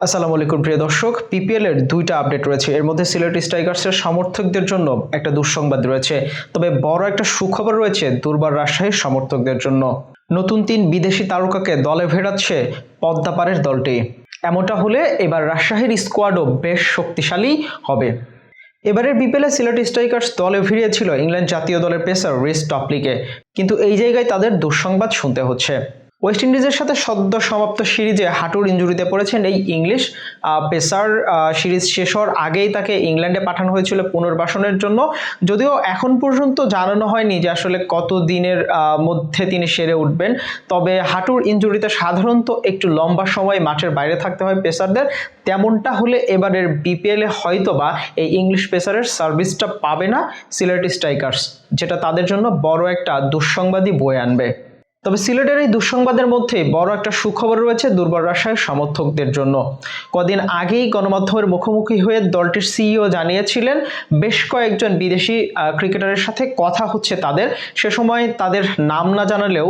আসসালামু আলাইকুম, প্রিয় দর্শক। পিপিএল এর দুইটা আপডেট রয়েছে। এর মধ্যে সিলেট স্ট্রাইকার্সের সমর্থকদের জন্য একটা দুঃসংবাদ রয়েছে। তবে বড় একটা সুখবর রয়েছে দুর্বার রাজশাহীর সমর্থকদের জন্য। নতুন তিন বিদেশি তারকাকে দলে ফেরাচ্ছে পদ্মাপাড়ের দলটি। এমনটা হলে এবার রাজশাহীর স্কোয়াডও বেশ শক্তিশালী হবে। এবারের বিপিএলে সিলেট স্ট্রাইকার্স দলে ফিরিয়েছিল ইংল্যান্ড জাতীয় দলের পেসার রিস টপলিকে। কিন্তু এই জায়গায় তাদের দুঃসংবাদ শুনতে হচ্ছে। ওয়েস্ট ইন্ডিজের সাথে সদ্য সমাপ্ত সিরিজে হাঁটুর ইঞ্জুরিতে পড়েছেন এই ইংলিশ। পেসার সিরিজ শেষ হওয়ার আগেই তাকে ইংল্যান্ডে পাঠানো হয়েছিল পুনর্বাসনের জন্য। যদিও এখন পর্যন্ত জানানো হয়নি যে আসলে কত দিনের মধ্যে তিনি সেরে উঠবেন। তবে হাঁটুর ইঞ্জুরিতে সাধারণত একটু লম্বা সময় মাঠের বাইরে থাকতে হয় পেসারদের। তেমনটা হলে এবারের বিপিএলে হয়তো বা এই ইংলিশ পেসারের সার্ভিসটা পাবে না সিলেট স্ট্রাইকার্স, যেটা তাদের জন্য বড় একটা দুঃসংবাদই বয়ে আনবে। তবে সিলেটের এই দুঃসংবাদের মধ্যে বড় একটা সুখবর রয়েছে দুর্বল রাজশাহীর সমর্থকদের জন্য। কদিন আগেই গণমাধ্যমের মুখোমুখি হয়ে দলটির সিইও জানিয়েছিলেন, বেশ কয়েকজন বিদেশি ক্রিকেটারের সাথে কথা হচ্ছে তাদের। সে সময় তাদের নাম না জানালেও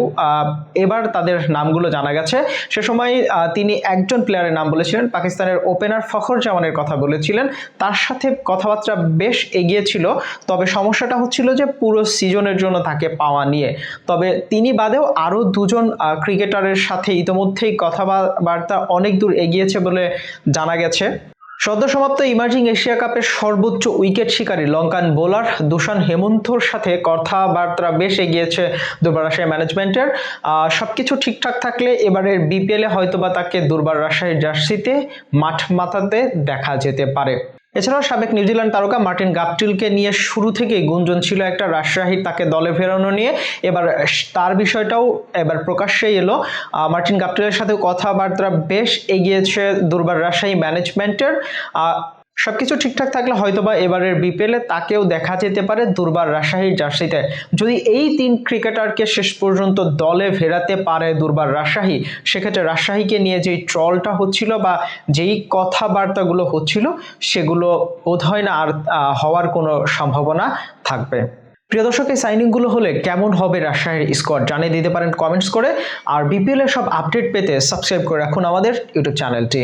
এবার তাদের নামগুলো জানা গেছে। সে সময় তিনি একজন প্লেয়ারের নাম বলেছিলেন। পাকিস্তানের ওপেনার ফখর জামানের কথা বলেছিলেন। তার সাথে কথাবার্তা বেশ এগিয়েছিল তবে সমস্যাটা হচ্ছিল যে পুরো সিজনের জন্য তাকে পাওয়া নিয়ে। তবে তিনি বাদেও আরও দুজন ক্রিকেটারের সাথে ইতোমধ্যেই কথাবার্তা অনেক দূর এগিয়েছে বলে জানা গেছে। সদ্য সমাপ্ত ইমার্জিং এশিয়া কাপের সর্বোচ্চ উইকেট শিকারী লঙ্কান বোলার দুশান হেমন্তর সাথে কথাবার্তা বেশ এগিয়েছে দুর্বার রাজশাহী ম্যানেজমেন্টের। সব কিছু ঠিকঠাক থাকলে এবারের বিপিএলে হয়তোবা তাকে দুর্বার রাজশাহীর জার্সিতে মাঠ মাথাতে দেখা যেতে পারে। এছাড়াও সাবেক নিউজিল্যান্ড তারকা মার্টিন গাপটিলকে নিয়ে শুরু থেকেই গুঞ্জন ছিল একটা রাজশাহী তাকে দলে ফেরানো নিয়ে। এবার তার বিষয়টাও এবার প্রকাশ্যে এলো। মার্টিন গাপটিলের সাথে কথাবার্তা বেশ এগিয়েছে দুর্বার রাজশাহী ম্যানেজমেন্টের। সবকিছু ঠিকঠাক থাকলে হয়তোবা এবারের বিপিএলে তাকেও দেখা যেতে পারে দুর্বার রাজশাহীর জার্সিতে। যদি এই তিন ক্রিকেটারকে শেষ পর্যন্ত দলে ফেরাতে পারে দুর্বার রাজশাহী, সেক্ষেত্রে রাজশাহীকে নিয়ে যেই ট্রলটা হচ্ছিল বা যেই কথাবার্তাগুলো হচ্ছিল, সেগুলো বোধ হয় না আর হওয়ার কোনো সম্ভাবনা থাকবে। প্রিয় দর্শক, এই সাইনিংগুলো হলে কেমন হবে রাজশাহীর স্কোয়াড জানিয়ে দিতে পারেন কমেন্টস করে। আর বিপিএল এর সব আপডেট পেতে সাবস্ক্রাইব করে রাখুন আমাদের ইউটিউব চ্যানেলটি।